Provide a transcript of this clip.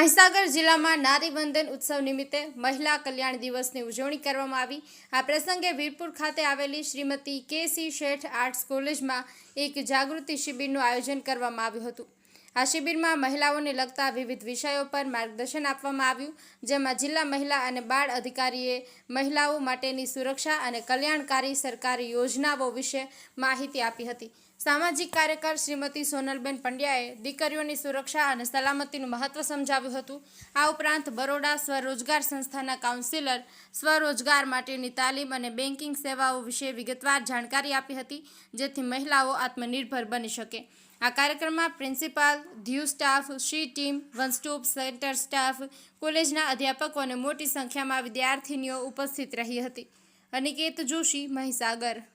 મહીસાગર જિલ્લામાં નારી વંદન ઉત્સવ નિમિત્તે મહિલા કલ્યાણ દિવસની ઉજવણી કરવામાં આવી. આ પ્રસંગે વીરપુર ખાતે આવેલી શ્રીમતી કે શેઠ આર્ટ્સ કોલેજમાં એક જાગૃતિ શિબિરનું આયોજન કરવામાં આવ્યું હતું. આ શિબિરમાં મહિલાઓને લગતા વિવિધ વિષયો પર માર્ગદર્શન આપવામાં આવ્યું, જેમાં જિલ્લા મહિલા અને બાળ અધિકારીએ મહિલાઓ માટેની સુરક્ષા અને કલ્યાણકારી સરકારી યોજનાઓ વિશે માહિતી આપી હતી. સામાજિક કાર્યકર શ્રીમતી સોનલબેન પંડ્યાએ દીકરીઓની સુરક્ષા અને સલામતીનું મહત્વ સમજાવ્યું હતું. આ ઉપરાંત બરોડા સ્વરોજગાર સંસ્થાના કાઉન્સિલર સ્વરોજગાર માટેની તાલીમ અને બેન્કિંગ સેવાઓ વિશે વિગતવાર જાણકારી આપી હતી, જેથી મહિલાઓ આત્મનિર્ભર બની શકે. આ કાર્યક્રમમાં principal, ધ્યુ staff, she team, one stop centre staff, કોલેજના અધ્યાપકો અને મોટી સંખ્યામાં વિદ્યાર્થીનીઓ ઉપસ્થિત રહી હતી. અનિકેત જોશી, મહીસાગર.